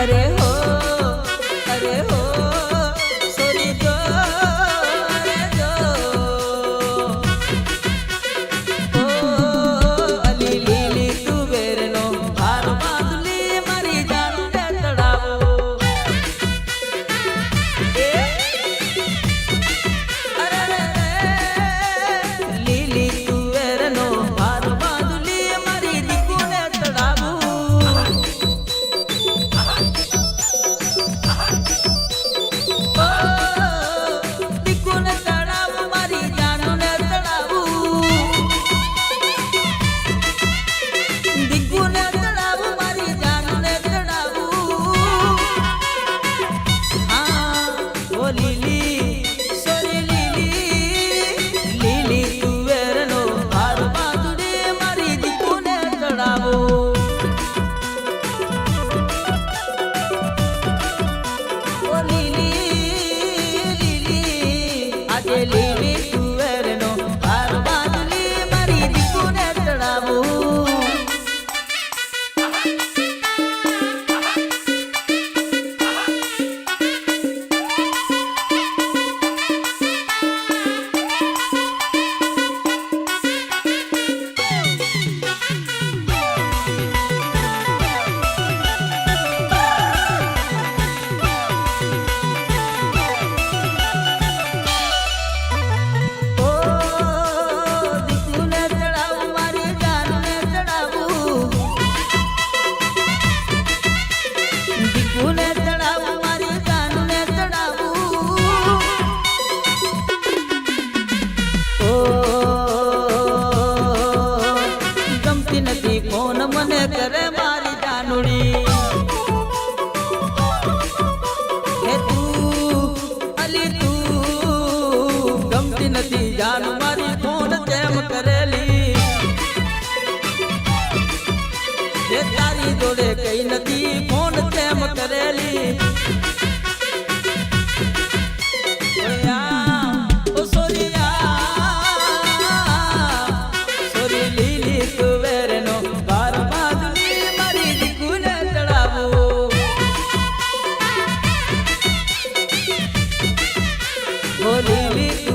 अरे Aquele... સુંદર મારી જાનુડી. હે તું, અલી તું, ગમતી નથી જાન, મારી કોણ કેમ કરેલી? હે તારી જોડે કઈ નથી ભોલી